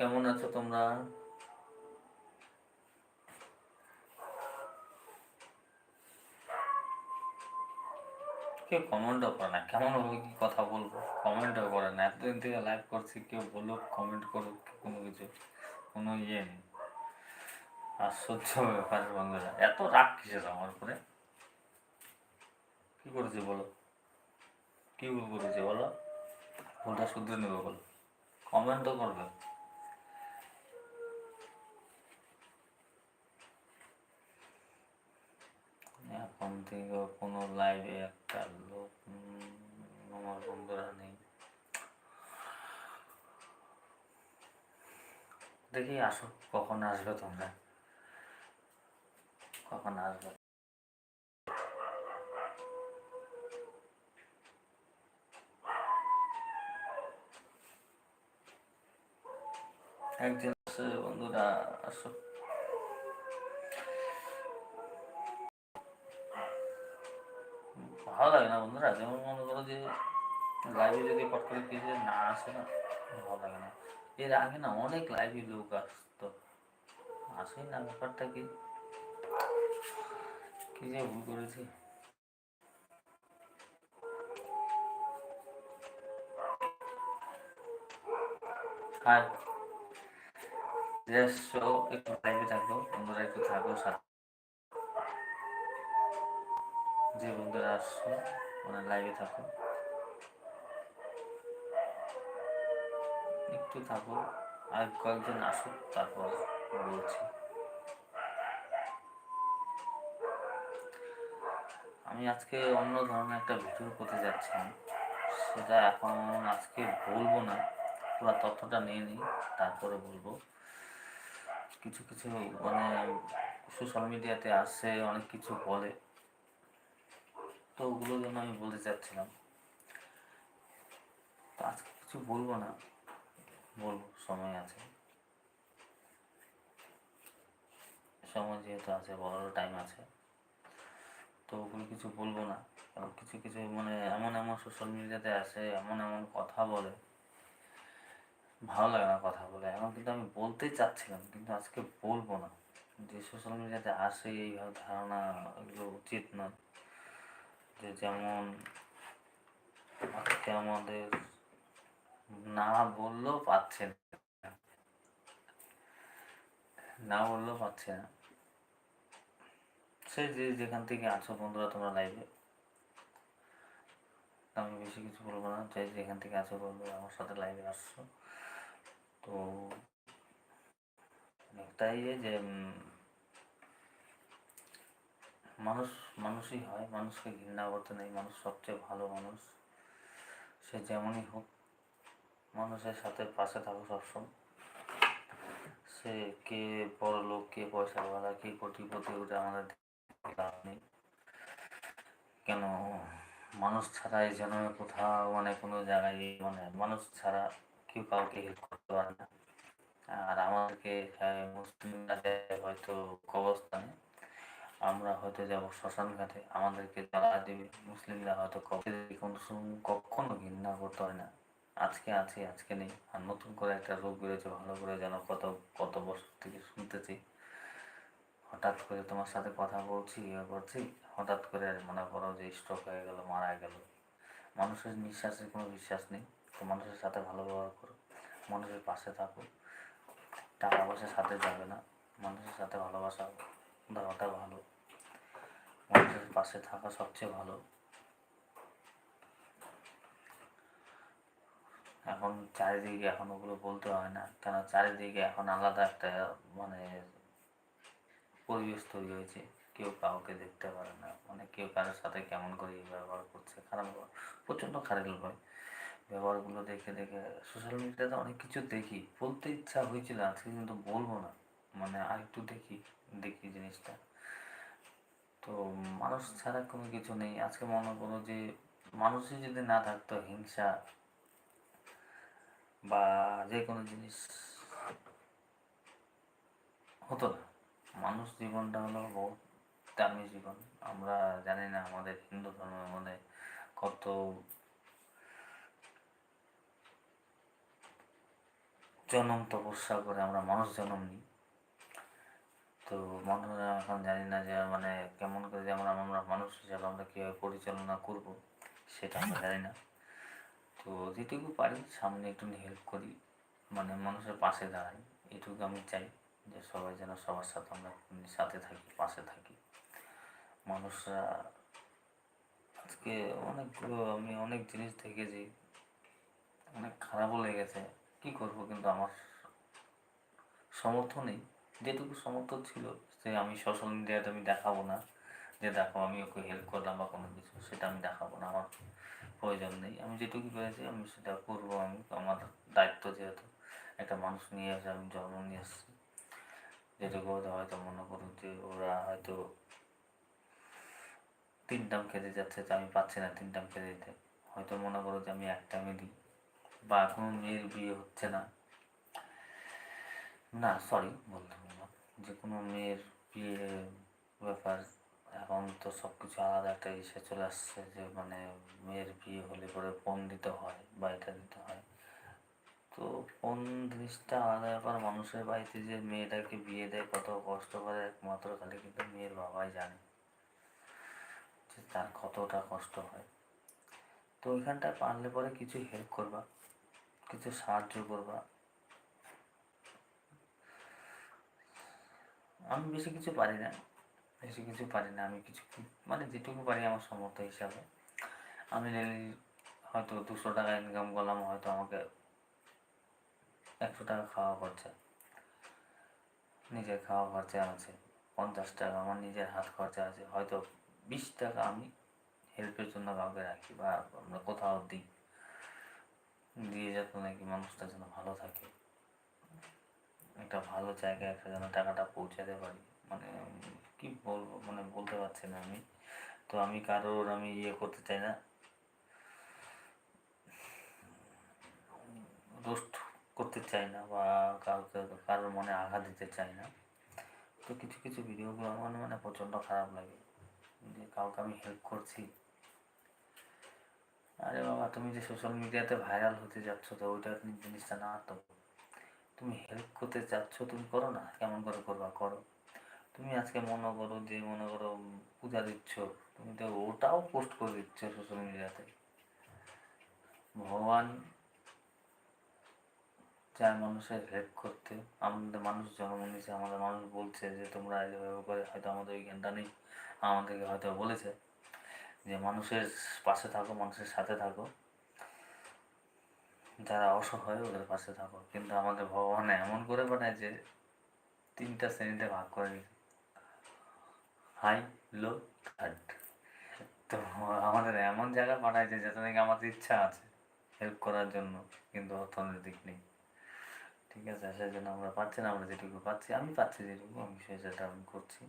কেমন আছো তোমরা? কেউ কমেন্টও করে না। কেমন হবে কি কথা বলব? কমেন্টও করে না। এতদিন থেকে লাইভ করছি, কেউ বলুক কমেন্ট করুক, কোনো কিছু, কোনো ইয়ে নেই। আশ্চর্য ব্যাপার বন্ধুরা। এত রাগ কিসের আমার উপরে? কি করেছি বলো? কি ভুল করেছি বলো? ভুলটা শুধরে নেবে বলো। কমেন্ট তো করবে। এখন থেকে কোনো লাইভে একটা লোক আমার বন্ধুরা নেই। দেখি আসো, কখন আসবে তোমরা? কখন আসবে? একজন আছে বন্ধুরা, আসো। ভালো লাগে না বন্ধুরা। যেমন মনে করো যে লাইভে যদি পট করে কিছু না আসে না, ভালো লাগে না। এর আগে না অনেক লাইভে লোক আসতো আসেই না ব্যাপারটা কি? কি যে ভুল করেছি? আর জাস্ট একটু লাইভে থাকো, বন্ধুরা একটু থাকো, সাথে যে বন্ধুরা আসছো মানে লাইভে থাকো। একটু থাকো, আর কয়েকজন আসুক, তারপর বলছি। আমি আজকে অন্য ধরনের একটা ভিডিও করতে যাচ্ছিলাম। সেটা এখন আজকে বলব না, পুরো তথ্যটা নিয়ে নিই, তারপরে বলব। কিছু কিছু মানে সোশ্যাল মিডিয়াতে আসে, অনেক কিছু বলে। তো ওগুলোর জন্য আমি বলতে চাচ্ছিলাম। তো আজকে কিছু বলব না। বলব, সময় আছে। সময় যেহেতু আছে, বলারও টাইম আছে। তো ওগুলো কিছু বলব না। কারণ কিছু কিছু মানে এমন এমন সোশ্যাল মিডিয়াতে আসে, এমন এমন কথা বলে। ভালো লাগে না কথা বলে। এখন কিন্তু আমি বলতেই চাচ্ছিলাম, কিন্তু আজকে বলব না। যে সোশ্যাল মিডিয়াতে আসে, এইভাবে ধারণা, এগুলো উচিত নয়। যে যেমন আজকে আমাদের না বললেও পাচ্ছে না। না বললেও পাচ্ছে না। সে যে যেখান থেকে আছো বন্ধুরা, তোমরা লাইভে আমি বেশি কিছু বলব না। যে যেখান থেকে আছো বলব আমার সাথে লাইভে আসছো। তো একটাই যে মানুষ মানুষই হয় মানুষকে ঘৃণা করতে নেই মানুষ সবচেয়ে ভালো মানুষ। সে যেমনই হোক মানুষের সাথে পাশে থাকো সবসময়। সে কে বড় লোক কে পয়সাওয়ালা কে কোটিপতি ওটা আমাদের লাভ নেই। কেন মানুষ ছাড়া এই যেন কোথাও মানে কোনো জায়গায় মানে মানুষ ছাড়া কেউ কাউকে হেল্প করতে পারে না। আর আমাদেরকে আহ, মুসলিমরা হয়তো কবরস্থানে। আমরা হয়তো যাব শ্মশান ঘাটে। আমাদেরকে জ্বালা দেবে। মুসলিমরা হয়তো কখনো ঘৃণা করতে হয় না। আজকে আছে, আজকে নেই। আর নতুন করে একটা রোগ বেরোচ্ছে, ভালো করে যেন কত কত বছর থেকে শুনতেছি। হঠাৎ করে তোমার সাথে কথা বলছি ইয়ে করছি। হঠাৎ করে আর মনে করো যে স্ট্রোক হয়ে গেল, মারা গেল। মানুষের নিঃশ্বাসের কোনো বিশ্বাস নেই। তো মানুষের সাথে ভালো ব্যবহার করো। মানুষের পাশে থাকো। টাকা পয়সা সাথে যাবে না। মানুষের সাথে ভালোবাসা দেওয়াটা ভালো। মানুষের পাশে থাকা সবচেয়ে ভালো। এখন চারিদিকে এখন ওগুলো বলতে হয় না, কেন চারিদিকে এখন আলাদা একটা মানে পরিবেশ তৈরি হয়েছে। কেউ কাউকে দেখতে পারে না। মানে কেউ কারোর সাথে কেমন করে ব্যবহার করছে, খারাপ প্রচণ্ড খারাপ হয় ব্যবহারগুলো দেখে দেখে সোশ্যাল মিডিয়াতে অনেক কিছু দেখি। বলতে ইচ্ছা হয়েছিল, আজকে কিন্তু বলব না। মানে আর একটু দেখি। দেখি জিনিসটা। তো মানুষ ছাড়া কোনো কিছু নেই। আজকে মনে করো যে মানুষই যদি না থাকতো, হিংসা বা যে কোনো জিনিস হতো না। মানুষ জীবনটা হলো বহুত দামি জীবন। আমরা জানি না আমাদের হিন্দু ধর্মের মধ্যে কত জনম তপস্যা করে আমরা মানুষ জনম নিই। তো মানুষ এখন জানি না যে মানে কেমন করে যে আমরা আমরা মানুষ হিসাবে আমরা কীভাবে পরিচালনা করব, সেটা আমরা জানি না। তো যেটুকু পারি, সামনে একটু হেল্প করি মানে মানুষের পাশে দাঁড়াই, এটুকু আমি চাই যে সবাই যেন সবার সাথে আমরা সাথে থাকি, পাশে থাকি। মানুষরা আজকে অনেকগুলো, আমি অনেক জিনিস দেখেছি, অনেক খারাপও লেগেছে, কী করব কিন্তু আমার সমর্থ নেই। যেটুকু সমর্থ ছিল, সে আমি সোশ্যাল মিডিয়াতে আমি দেখাবো না। যে দেখো, আমি ওকে হেল্প করলাম বা কোনো কিছু, সেটা আমি দেখাবো না, আমার প্রয়োজন নেই। আমি যেটুকু পেরেছি, আমি সেটা করব আমি, আমার দায়িত্ব যেহেতু, একটা মানুষ নিয়ে এসে আমি জন্ম নিয়ে এসেছি। যেটুকু হয়তো মনে করুন যে ওরা হয়তো তিন টাইম খেতে যাচ্ছে, তো আমি পাচ্ছি না তিন টাইম খেতে দিতে। হয়তো মনে করো যে আমি এক টাইমে দিই, বা কোনো মেয়ের বিয়ে হচ্ছে না। না সরি বলতে কোনো মেয়ের বিয়ে ব্যাপার, এখন তো সব কিছু আলাদা একটা ইসে চলে আসছে যে মানে মেয়ের বিয়ে হলে পরে ফোন দিতে হয় বা এটা দিতে হয়। তো কোন জিনিসটা আলাদা ব্যাপার, মানুষের বাড়িতে যে মেয়েটাকে বিয়ে দেয় কত কষ্ট করে একমাত্র খালি কিন্তু মেয়ের বাবাই জানে যে তার কতটা কষ্ট হয়। তো ওইখানটায় পারলে পরে কিছু হেল্প করবা, কিছু সাহায্য করবা। আমি বেশি কিছু পারি না। বেশি কিছু পারি না, আমি কিছু মানে যেটুকু পারি আমার সমর্থ হিসাবে। আমি হয়তো দুশো টাকা ইনকাম করলাম, হয়তো আমাকে একশো টাকা খাওয়া খরচা। নিজের খাওয়া খরচা আছে, পঞ্চাশ টাকা, আমার নিজের হাত খরচা আছে, হয়তো বিশ টাকা আমি হেল্পের জন্য কাউকে রাখি বা আমরা কোথাও দিই। দিয়ে যাতে নাকি মানুষটা যেন ভালো থাকে। একটা ভালো জায়গায় একটা যেন টাকাটা পৌঁছাতে পারি। মানে কি বলব? মানে বলতে পারছি না আমি। তো আমি কারোর আমি ইয়ে করতে চাই না। রোস্ট করতে চাই না বা কাউকে কারোর মনে আঘাত দিতে চাই না। তো কিছু কিছু ভিডিওগুলো আমার মানে প্রচণ্ড খারাপ লাগে। যে কাউকে আমি হেল্প করছি। আরে বাবা, তুমি যে সোশ্যাল মিডিয়াতে ভাইরাল হতে যাচ্ছ, তো ওইটা জিনিসটা না তো। তুমি হেল্প করতে চাচ্ছ, তুমি করো না, কেমন করে করবা করো। তুমি আজকে মনে করো যে, মনে করো পূজা দিচ্ছ, তুমি তো ওটাও পোস্ট করে দিচ্ছ সোশ্যাল মিডিয়াতে ভগবান চায় মানুষের হেল্প করতে। আমাদের মানুষ জন্ম নিয়েছে, আমাদের মানুষ বলছে যে, তোমরা এভাবে করে হয়তো আমাদের ওই জ্ঞানটা নেই। আমাদেরকে হয়তো বলেছে যে, মানুষের পাশে থাকো, মানুষের সাথে থাকো। যারা অসহায় ওদের পাশে থাকো। কিন্তু আমাদের ভগবান এমন করে বানায় যে তিনটা শ্রেণীতে ভাগ করে হাই, লো, থার্ড। তো আমাদের এমন জায়গা পাঠাইছে যেটা নাকি আমাদের ইচ্ছা আছে হেল্প করার জন্য, কিন্তু অর্থনৈতিক নেই। ঠিক আছে সেই জন্য আমরা পাচ্ছি না, আমরা যেটুকু পাচ্ছি, আমি পাচ্ছি যেটুকু, আমি সেটা আমি করছি।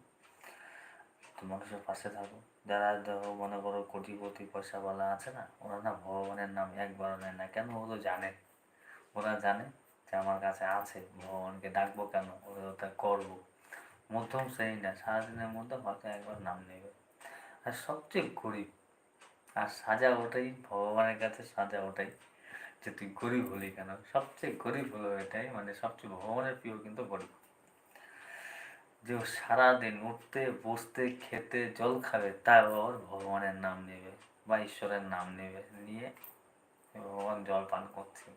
মানুষের পাশে থাকো। যারা দেখো মনে করো কোটিপতি পয়সাওয়ালা আছে না, ওরা না ভগবানের নাম একবারও নেয় না। কেন? ও তো জানে। ওরা জানে যে আমার কাছে আছে। ভগবানকে ডাকবো কেন? ওরা ওটা করব। মধ্যম শ্রেণি না, সারাদিনের মধ্যে হয়তো একবার নাম নেবে। আর সবচেয়ে গরিব, আর সাজা ওটাই, ভগবানের কাছে সাজা ওটাই যে তুই গরিব হলি কেন? সবচেয়ে গরিব হলো এটাই মানে সবচেয়ে ভগবানের প্রিয় কিন্তু গরিব। যে সারাদিন উঠতে, বসতে, খেতে, জল খাবে তার ওর ভগবানের নাম নেবে বা ঈশ্বরের নাম নেবে, নিয়ে ভগবান জল পান করছে।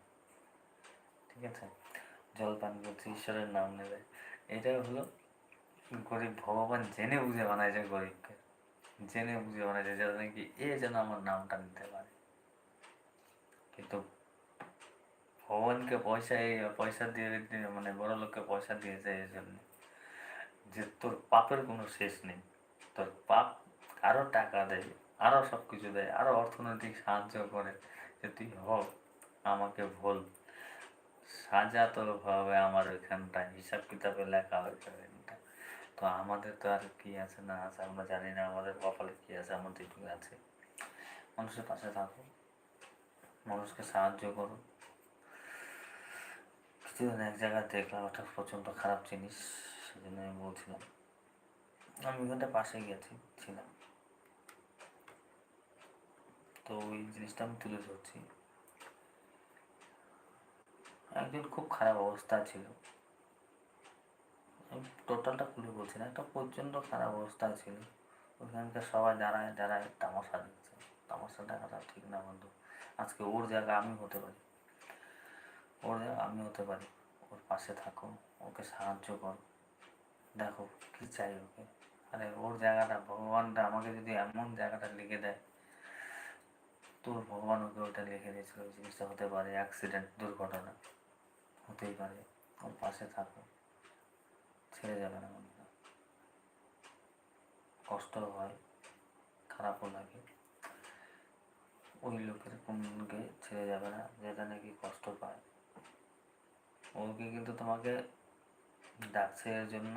ঠিক আছে? জল পান করছে, ঈশ্বরের নাম নেবে। এটাই হলো গরিব ভগবান জেনে বুঝে বানাইছে গরিবকে। জেনে বুঝে বানাইছে যাতে নাকি এ যেন আমার নামটা নিতে পারে। কিন্তু ভগবানকে পয়সা এই পয়সা দিয়ে মানে বড় লোককে পয়সা দিয়েছে এই জন্য। যে তোর পাপের কোনো শেষ নেই। তোর পাপ আরও টাকা দেয় আরও সব কিছু দেয় আরও অর্থনৈতিক সাহায্য করে যে তুই হোক আমাকে ভুল সাজা তোর ভাবে আমার ওইখানটায় হিসাব কিতাবে লেখা হয়েছে তো আমাদের তো আর কি আছে না আছে আমরা জানি না, আমাদের কপালে কি আছে আমাদের যেটুকু আছে। মানুষের পাশে থাকো, মানুষকে সাহায্য করো। কিছুদিন এক জায়গায় দেখলাম একটা প্রচণ্ড খারাপ জিনিস। সেজন্য আমি বলছিলাম। আমি ওখানটা পাশে গেছি, ছিলাম। তো ওই জিনিসটা আমি তুলে ধরছি। একদিন খুব খারাপ অবস্থা ছিল। টোটালটা খুলে বলছি না, একটা প্রচণ্ড খারাপ অবস্থা ছিল। ওখানকার সবাই দাঁড়ায় দাঁড়ায় তামাশা দেখছে। তামাশা দেখাটা ঠিক না বন্ধু। আজকে ওর জায়গা আমি হতে পারি। ওর জায়গা আমি হতে পারি। ওর পাশে থাকো, ওকে সাহায্য করো। দেখো কী চাই ওকে। আরে ওর জায়গাটা, ভগবানটা আমাকে যদি এমন জায়গাটা লিখে দেয়, তোর ভগবান ওকে ওটা লিখে দিয়েছিল ওই জিনিসটা হতে পারে অ্যাক্সিডেন্ট দুর্ঘটনা। হতেই পারে, ওর পাশে থাকো। ছেড়ে যাবে না বন্ধুরা কষ্ট হয়, খারাপও লাগে। ওই লোকের কোনকে ছেড়ে যাবে না, যেটা নাকি কষ্ট পায়। ওকে কিন্তু তোমাকে ডাকছে এর জন্য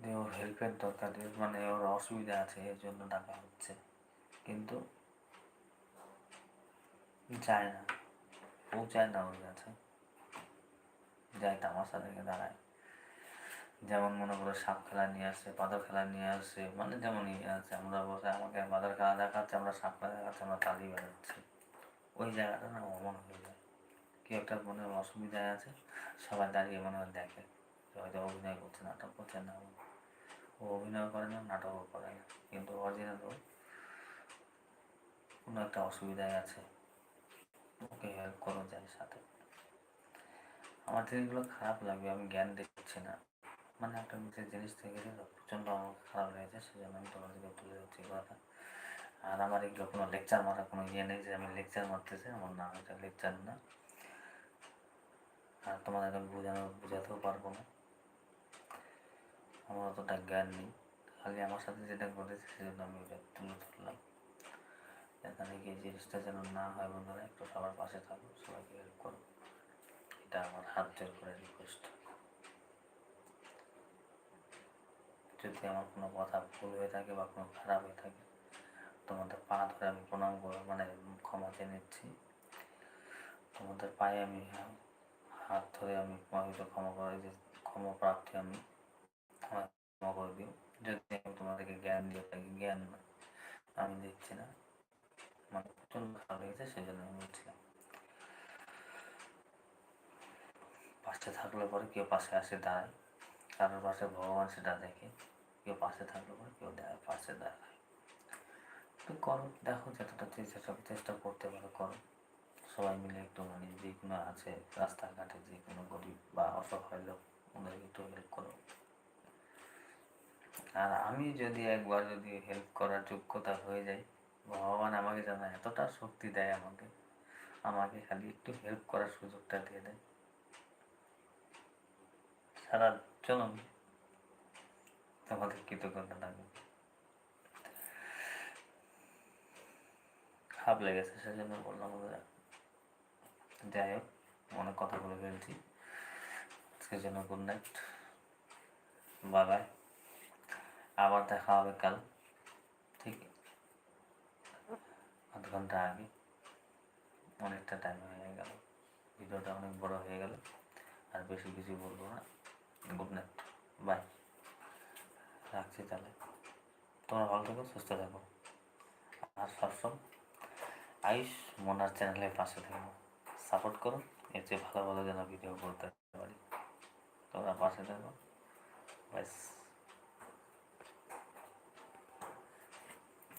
যে ওর হেল্পের দরকার মানে ওর অসুবিধা আছে, এর জন্য ডাকা হচ্ছে। কিন্তু যায় না। পৌঁছায় না ওর কাছে। যায় তামাশা দেখে দাঁড়ায়। যেমন মনে করো সাপ খেলা নিয়ে আসে পাথর খেলা নিয়ে আসে মানে যেমন ইয়ে আছে, আমরা বসে আমাকে পাথর খেলা দেখাচ্ছে, আমরা সাপ খেলা দেখাচ্ছি, আমরা তালি বেড়াচ্ছি ওই জায়গাটা না অমন হয়ে যায়। কেউ একটা মনে অসুবিধায় আছে, সবাই দাঁড়িয়ে মনে হয় দেখে। হয়তো অভিনয় করছে, নাটক করছে না। ও অভিনয় করে না, নাটকও করে না। কিন্তু অরিজিনাল ও কোনো একটা অসুবিধায় আছে। ওকে হেল্প করো যায় সাথে। আমার জিনিসগুলো খারাপ লাগবে আমি জ্ঞান দিচ্ছি না। মানে একটা নিজের জিনিস থেকে প্রচণ্ড আমার খারাপ লেগেছে, সেজন্য আমি তোমাদেরকে তুলে ধরছি কথা আর আমার এগুলো কোনো লেকচার মারা কোনো ইয়ে নেই যে আমি লেকচার মারতেছি, আমার না, এটা লেকচার না। আর তোমাদের আমি বোঝানো, বোঝাতেও পারব না। আমার অতটা জ্ঞান নেই। খালি আমার সাথে যেটা ঘটেছে সেজন্য আমি ওটা তুলে ধরলাম। এখানে গিয়ে জিনিসটা যেন না হয় বন্ধুরা, একটু সবার পাশে থাকো সবাইকে হেল্প করো এটা আমার হাত জোর করে রিকোয়েস্ট যদি আমার কোনো কথা ভুল হয়ে থাকে বা কোনো খারাপ হয়ে থাকে, তোমাদের পা ধরে আমি প্রণাম করে মানে ক্ষমা চেয়ে নিচ্ছি। তোমাদের পায়ে আমি হাত ধরে আমি ক্ষমা করে যে ক্ষমা প্রার্থী আমি। ক্ষমা করে যদি আমি তোমাদেরকে জ্ঞান দিয়ে থাকি, জ্ঞান আমি দিচ্ছি না মানে প্রচণ্ড খারাপ লেগেছে সেই জন্য আমি বলছিলাম। পাশে থাকলে পরে কেউ পাশে আসে দাঁড়ায়, কারোর পাশে ভগবান সেটা দেখে, কেউ পাশে থাকলে পরে কেউ পাশে দাঁড়ায়। তো করো, দেখো যতটা চেষ্টা চেষ্টা করতে পারো, করো। সবাই মিলে একটু মানে যে কোনো আছে, রাস্তাঘাটে যে কোনো গরিব বা অসহায় লোক, ওদেরকে একটু হেল্প করো। আর আমি যদি একবার যদি হেল্প করার যোগ্যতা হয়ে যায়, ভগবান আমাকে যেন এতটা শক্তি দেয় আমাকে আমাকে খালি একটু হেল্প করার সুযোগটা দিয়ে দেয়। সারা জনম তোমাদের কৃতজ্ঞতা লাগবে। খারাপ লেগেছে সেজন্য বললাম যাই হোক, অনেক কথা বলে ফেলছি আজকের জন্য গুড নাইট বাই বাই আবার দেখা হবে কাল। ঠিক? আধ ঘণ্টা আগে। অনেকটা টাইম হয়ে গেল। ভিডিওটা অনেক বড় হয়ে গেল। আর বেশি কিছু বলব না। গুড নাইট বাই রাখছি তাহলে। তোমরা ভালো থাকো, সুস্থ থাকো। আর সবসময় আয়ুষ মনার চ্যানেলের পাশে থাকো। সাপোর্ট করো। এর চেয়ে ভালো ভালো যেন ভিডিও করতে পারি। তোমরা পাশে থাকো। ব্যাস